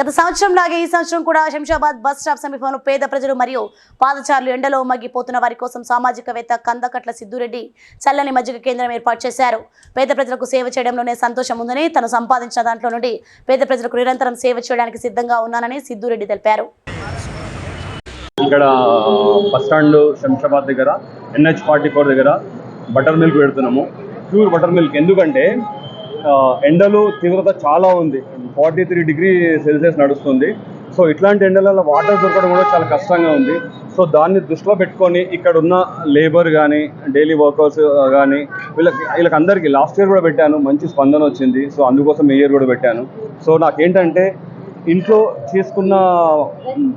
గత సంవత్సరం లాగే ఈ సంవత్సరం కూడా శంషాబాద్ బస్ స్టాప్ సమీపంలో పేద ప్రజలు మరియు పాదచారులు ఎండలో మగ్గిపోతున్న వారి కోసం సామాజికవేత్త కందకట్ల సిద్దురెడ్డి చల్లని మజ్జిగ కేంద్రం ఏర్పాటు చేశారు. పేద ప్రజలకు సేవ చేయడంలోనే సంతోషం ఉందని తను సంపాదించిన దాంట్లో నుండి పేద ప్రజలకు నిరంతరం సేవ చేయడానికి సిద్ధంగా ఉన్నానని సిద్దురెడ్డి తెలిపారు. ఇక్కడ బస్ స్టాండ్ శంషాబాద్ దగ్గర ఎన్హెచ్ ఫార్టీ ఫోర్ దగ్గర బటర్ మిల్క్ పెడుతున్నాము. Pure butter milk. ఎందుకంటే ఎండలు తీవ్రత చాలా ఉంది. ఫార్టీ త్రీ డిగ్రీ సెల్సియస్ నడుస్తుంది. సో ఇట్లాంటి ఎండలలో వాటర్ దొరకడం కూడా చాలా కష్టంగా ఉంది. సో దాన్ని దృష్టిలో పెట్టుకొని ఇక్కడ ఉన్న లేబర్ కానీ డైలీ వర్కర్స్ కానీ వీళ్ళకి వీళ్ళకి అందరికీ లాస్ట్ ఇయర్ కూడా పెట్టాను. మంచి స్పందన వచ్చింది. సో అందుకోసం ఈ ఇయర్ కూడా పెట్టాను. సో నాకేంటంటే ఇంట్లో చేసుకున్న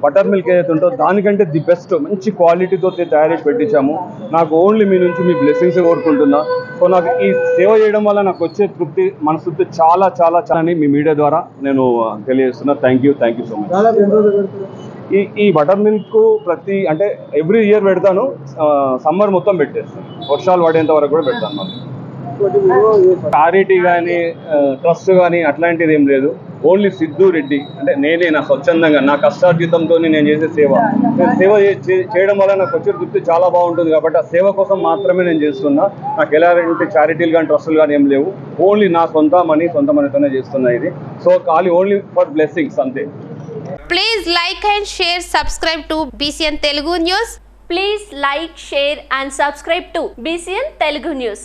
బటర్ మిల్క్ ఏదైతే ఉంటుందో దానికంటే ది బెస్ట్ మంచి క్వాలిటీతో తయారు పెట్టించాము. నాకు ఓన్లీ మీ నుంచి మీ బ్లెస్సింగ్స్ కోరుకుంటున్నా. సో నాకు ఈ సేవ చేయడం వల్ల నాకు వచ్చే తృప్తి మనస్తృప్తి చాలా చాలా చాలా అని మీ మీడియా ద్వారా నేను తెలియజేస్తున్నా. Thank you thank you so much ఈ ఈ బటర్ మిల్క్ ప్రతి అంటే ఎవ్రీ ఇయర్ పెడతాను. సమ్మర్ మొత్తం పెట్టేస్తాను. వర్షాలు పడేంత వరకు కూడా పెడతాను. మళ్ళీ చారిటీ కానీ ట్రస్ట్ కానీ అట్లాంటిది ఏం లేదు. ఓన్లీ సిద్ధు రెడ్డి అంటే నేనే నా స్వచ్ఛందంగా నా కష్టార్జితంతో నేను చేసే సేవ. సేవ చేయడం వల్ల నాకు వచ్చే తృప్తి చాలా బాగుంటుంది కాబట్టి ఆ సేవ కోసం మాత్రమే నేను చేస్తున్నా. నాకు ఎలాంటి చారిటీలు కానీ ట్రస్టులు కానీ ఏం లేవు. ఓన్లీ నా సొంత మనీ సొంత మనీతోనే చేస్తున్నా ఇది. సో ఖాళీ ఓన్లీ ఫర్ బ్లెస్సింగ్స్ అంతే. Please like and share subscribe to BCN Telugu news please like share and subscribe to BCN Telugu news